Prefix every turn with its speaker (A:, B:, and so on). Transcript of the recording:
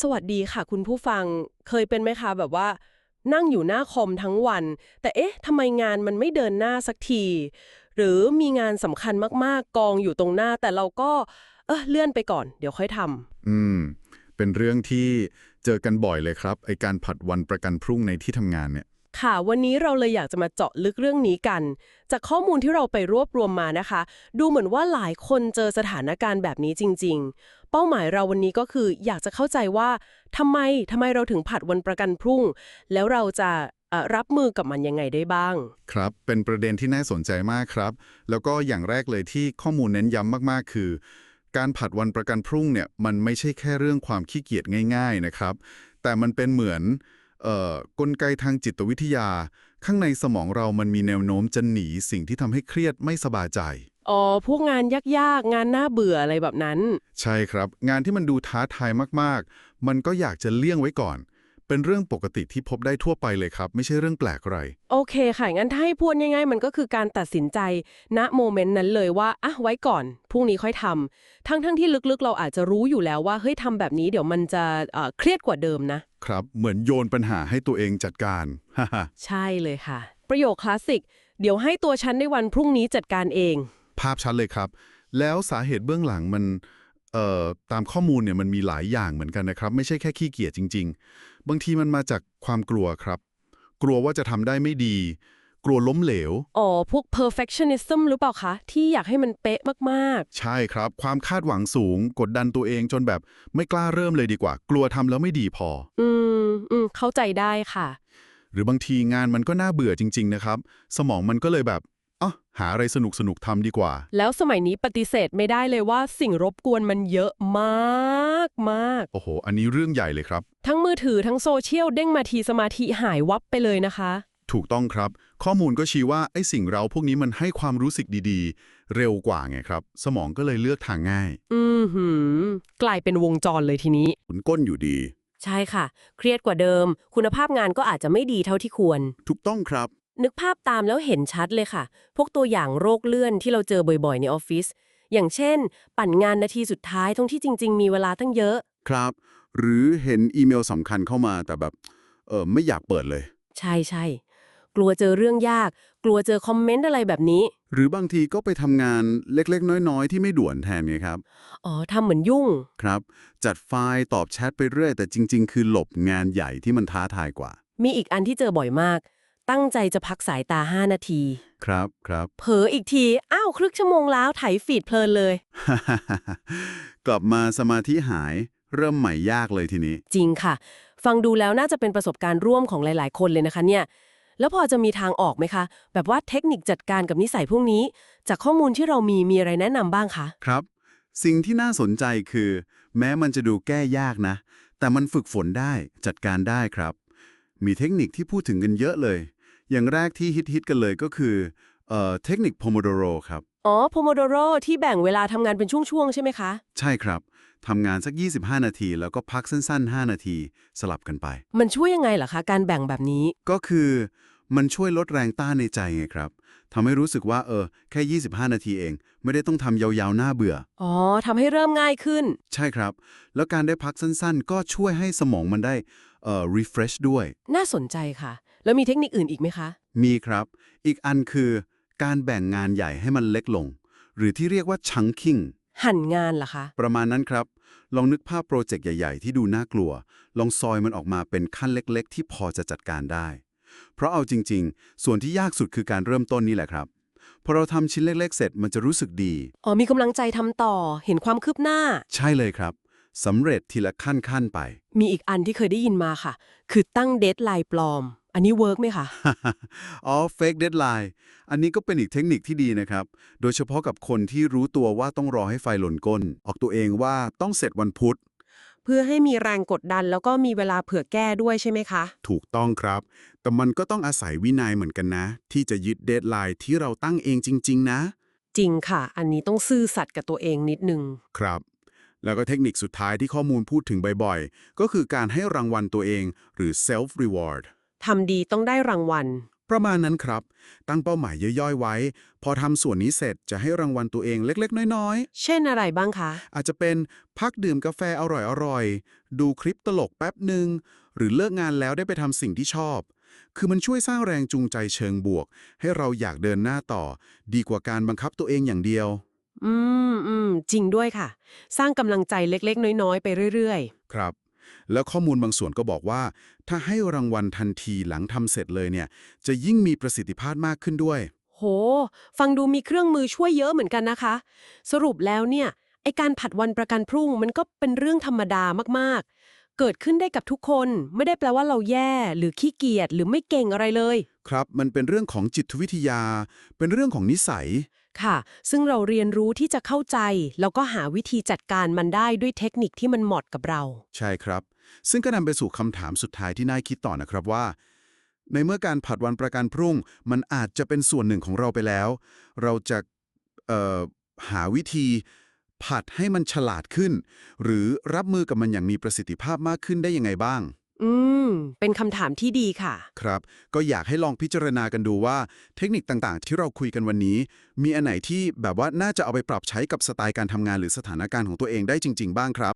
A: สวัสดีค่ะ คุณผู้ฟังเคยเป็นไหมคะแบบว่า นั่งอยู่หน้าคอมทั้งวัน แต่เอ๊ะทำไมงานมันไม่เดินหน้าสักที หรือมีงานสำคัญมากๆ กองอยู่ตรงหน้า แต่เราก็เออเลื่อนไปก่อน เดี๋ยวค่อยทำ
B: อืม เป็นเรื่องที่เจอกันบ่อยเลยครับไอการผัดวันประกันพรุ่งในที่ทำงานเนี่ย
A: ค่ะ วันนี้เราเลยอยากจะมาเจาะลึกเรื่องนี้กัน จากข้อมูลที่เราไปรวบรวมมานะคะ ดูเหมือนว่าหลายคนเจอสถานการณ์แบบนี้จริง ๆ เป้าหมายเราวันนี้ก็คืออยากจะเข้าใจว่าทำไมทำไมเราถึงผัดวันประกันพรุ่ง แล้วเราจะรับมือกับมันยังไงได้บ้าง
B: ครับ เป็นประเด็นที่น่าสนใจมากครับ แล้วก็อย่างแรกเลยที่ข้อมูลเน้นย้ำมากๆ คือ การผัดวันประกันพรุ่งเนี่ยมันไม่ใช่แค่เรื่องความขี้เกียจง่าย ๆนะครับ แต่มันเป็นเหมือน กลไกทางจิตวิทยา ข้างในสมองเรามันมีแนวโน้มจะหนีสิ่งที่ทำให้เครียดไม่สบายใจ
A: อ๋อ พวกงานยากๆ งานน่าเบื่ออะไรแบบนั้น
B: ใช่ครับ งานที่มันดูท้าทายมากๆ มันก็อยากจะเลี่ยงไว้ก่อน เป็นเรื่องปกติที่พบได้ทั่วไปเลยครับ ไม่ใช่เรื่องแปลกอะไร
A: โอเคค่ะ งั้นถ้าให้พูดง่ายๆ มันก็คือการตัดสินใจ ณโมเมนต์นั้นเลยว่าอะไว้ก่อนพรุ่งนี้ค่อยทำทั้งๆที่ลึกๆ เราอาจจะรู้อยู่แล้วว่าเฮ้ยทำแบบนี้เดี๋ยวมันจะเอ่อเครียดกว่าเดิมนะ
B: ครับ เหมือนโยนปัญหาให้ตัวเองจัดการ ฮ่าฮ่า
A: ใช่เลยค่ะ ประโยคคลาสสิก เดี๋ยวให้ตัวฉันในวันพรุ่งนี้จัดการเอง
B: ภาพชัดเลยครับ แล้วสาเหตุเบื้องหลังมันเอ่อตามข้อมูลเนี่ยมันมีหลายอย่างเหมือนกันนะครับ ไม่ใช่แค่ขี้เกียจจริงๆ บางทีมันมาจากความกลัวครับ กลัวว่าจะทำได้ไม่ดี กลัวล้มเหลว
A: อ๋อ พวก perfectionism หรือเปล่าคะ ที่อยากให้มันเป๊ะมาก
B: ใช่ครับ ความคาดหวังสูง กดดันตัวเองจนแบบไม่กล้าเริ่มเลยดีกว่า กลัวทำแล้วไม่ดีพอ
A: ๆ อืม อืม เข้าใจได้ค่ะ
B: หรือบางทีงานมันก็น่าเบื่อจริง ๆ นะครับ สมองมันก็เลยแบบ อะหาอะไรสนุกสนุกๆทำดีกว่า
A: แล้วสมัยนี้ปฏิเสธไม่ได้เลยว่าสิ่งรบกวนมันเยอะมากมาก
B: โอ้โห อันนี้เรื่องใหญ่เลยครับ
A: ทั้งมือถือทั้งโซเชียลเด้งมาทีสมาธิหายวับไปเลยนะคะ
B: ถูกต้องครับ ข้อมูลก็ชี้ว่าไอ้สิ่งเราพวกนี้มันให้ความรู้สึกดีๆ เร็วกว่าไงครับ สมองก็เลยเลือกทางง่าย
A: อือหือกลายเป็นวงจรเลยทีนี้
B: ผลก้นอยู่ดี
A: ใช่ค่ะ เครียดกว่าเดิม คุณภาพงานก็อาจจะไม่ดีเท่าที่ควร
B: ถูกต้องครับ
A: นึกภาพตามแล้วเห็นชัดเลยค่ะ พวกตัวอย่างโรคเลื่อนที่เราเจอบ่อยๆ ในออฟฟิศ อย่างเช่น ปั่นงานนาทีสุดท้ายทั้งที่จริง ๆ มีเวลาตั้งเยอะ
B: ครับ หรือเห็นอีเมลสำคัญเข้ามาแต่แบบเออไม่อยากเปิดเลย
A: ใช่ใช่ กลัวเจอเรื่องยาก กลัวเจอคอมเมนต์อะไรแบบนี้
B: หรือบางทีก็ไปทำงานเล็กๆ น้อยๆ ที่ไม่ด่วนแทนไงครับ
A: อ๋อทำเหมือนยุ่ง
B: ครับ จัดไฟล์ตอบแชทไปเรื่อยแต่จริง ๆ คือหลบงานใหญ่ที่มันท้าทายกว่า
A: มีอีกอันที่เจอบ่อยมาก ตั้งใจจะพักสายตา 5 นาที
B: ครับครับ
A: เผลออีกที อ้าว ครึ่งชั่วโมงแล้วไถฟีดเพลินเลย
B: กลับมาสมาธิหายเริ่มใหม่ยากเลยทีนี้
A: จริงค่ะ ฟังดูแล้วน่าจะเป็นประสบการณ์ร่วมของหลาย ๆ คนเลยนะคะเนี่ย แล้วพอจะมีทางออกไหมคะ แบบว่าเทคนิคจัดการกับนิสัยพวกนี้ จากข้อมูลที่เรามีมีอะไรแนะนำบ้างคะ
B: ครับ สิ่งที่น่าสนใจคือ แม้มันจะดูแก้ยากนะ แต่มันฝึกฝนได้จัดการได้ครับ มีเทคนิคที่พูดถึงกันเยอะเลย อย่างแรกที่ฮิตๆกันเลยก็คือเอ่อเทคนิค Pomodoro ครับ
A: อ๋อโพโมโดโรที่แบ่งเวลาทำงานเป็นช่วงๆ ใช่ไหมคะ
B: ใช่ครับทำงานสัก 25 นาที แล้วก็พักสั้น ๆ 5 นาทีสลับกันไป
A: มันช่วยยังไงเหรอคะ การแบ่งแบบนี้
B: ก็คือมันช่วยลดแรงต้านในใจไงครับทำให้รู้สึกว่าเออ แค่ 25 นาทีเอง ไม่ได้ต้องทำยาวๆหน้าเบื่อ
A: อ๋อทำให้เริ่มง่ายขึ้น
B: ใช่ครับ แล้วการได้พักสั้นๆ ก็ช่วยให้สมองมันได้เอ่อ refresh ด้วย
A: น่าสนใจค่ะ แล้วมีเทคนิคอื่นอีกไหมคะ
B: มีครับ อีกอันคือการแบ่งงานใหญ่ให้มันเล็กลง หรือที่เรียกว่า chunking
A: หั่นงานเหรอคะ
B: ประมาณนั้นครับ ลองนึกภาพโปรเจกต์ใหญ่ ๆ ที่ดูน่ากลัว ลองซอยมันออกมาเป็นขั้นเล็ก ๆ ที่พอจะจัดการได้ เพราะเอาจริง ๆ ส่วนที่ยากสุดคือการเริ่มต้นนี่แหละครับ พอเราทำชิ้นเล็ก ๆ เสร็จมันจะรู้สึกดี
A: อ๋อมีกำลังใจทำต่อ เห็นความคืบหน้า
B: ใช่เลยครับสำเร็จทีละขั้นๆไป
A: มีอีกอันที่เคยได้ยินมาค่ะ คือตั้งเดทไลน์ปลอม อันนี้เวิร์กไหมคะ
B: อ๋อ fake deadline อันนี้ก็เป็นอีกเทคนิคที่ดีนะครับ โดยเฉพาะกับคนที่รู้ตัวว่าต้องรอให้ไฟหล่นก้น ออกตัวเองว่าต้องเสร็จวันพุธ
A: เพื่อให้มีแรงกดดันแล้วก็มีเวลาเผื่อแก้ด้วยใช่ไหมคะ
B: ถูกต้องครับ แต่มันก็ต้องอาศัยวินัยเหมือนกันนะ ที่จะยึดเดทไลน์ที่เราตั้งเองจริง ๆ นะ
A: จริงค่ะ อันนี้ต้องซื่อสัตย์กับตัวเองนิดนึง
B: ครับ แล้วก็เทคนิคสุดท้ายที่ข้อมูลพูดถึงบ่อยๆ ก็คือการให้รางวัลตัวเองหรือ self reward
A: ทำดีต้องได้รางวัล
B: ประมาณนั้นครับ ตั้งเป้าหมายย่อยๆไว้ พอทำส่วนนี้เสร็จจะให้รางวัลตัวเองเล็กๆ น้อย
A: เช่นอะไรบ้างคะ
B: ๆ อาจจะเป็นพักดื่มกาแฟอร่อยๆ ดูคลิปตลกแป๊บหนึ่งหรือเลิกงานแล้วได้ไปทำสิ่งที่ชอบ คือมันช่วยสร้างแรงจูงใจเชิงบวก ให้เราอยากเดินหน้าต่อ ดีกว่าการบังคับตัวเองอย่างเดียว
A: อืมอืมจริงด้วยค่ะ สร้างกำลังใจเล็กๆ น้อยๆ ไปเรื่อย
B: ครับ แล้วข้อมูลบางส่วนก็บอกว่า ถ้าให้รางวัลทันทีหลังทำเสร็จเลยเนี่ย จะยิ่งมีประสิทธิภาพมากขึ้นด้วย
A: ๆโห ฟังดูมีเครื่องมือช่วยเยอะเหมือนกันนะคะ สรุปแล้วเนี่ยไอการผัดวันประกันพรุ่งมันก็เป็นเรื่องธรรมดามากๆ เกิดขึ้นได้กับทุกคนไม่ได้แปลว่าเราแย่หรือขี้เกียจหรือไม่เก่งอะไรเลย
B: ครับ มันเป็นเรื่องของจิตวิทยา เป็นเรื่องของนิสัย
A: ค่ะ ซึ่งเราเรียนรู้ที่จะเข้าใจ แล้วก็หาวิธีจัดการมันได้ด้วยเทคนิคที่มันเหมาะกับเรา
B: ใช่ครับ ซึ่งก็นำไปสู่คำถามสุดท้ายที่น่าคิดต่อนะครับว่า ในเมื่อการผัดวันประกันพรุ่ง มันอาจจะเป็นส่วนหนึ่งของเราไปแล้ว เราจะหาวิธีผัดให้มันฉลาดขึ้น หรือรับมือกับมันอย่างมีประสิทธิภาพมากขึ้นได้ยังไงบ้าง
A: อืม เป็นคำถามที่ดีค่ะ
B: ครับ ก็อยากให้ลองพิจารณากันดูว่าเทคนิคต่างๆ ที่เราคุยกันวันนี้ มีอันไหนที่แบบว่าน่าจะเอาไปปรับใช้กับสไตล์การทำงานหรือสถานการณ์ของตัวเองได้จริง ๆ บ้างครับ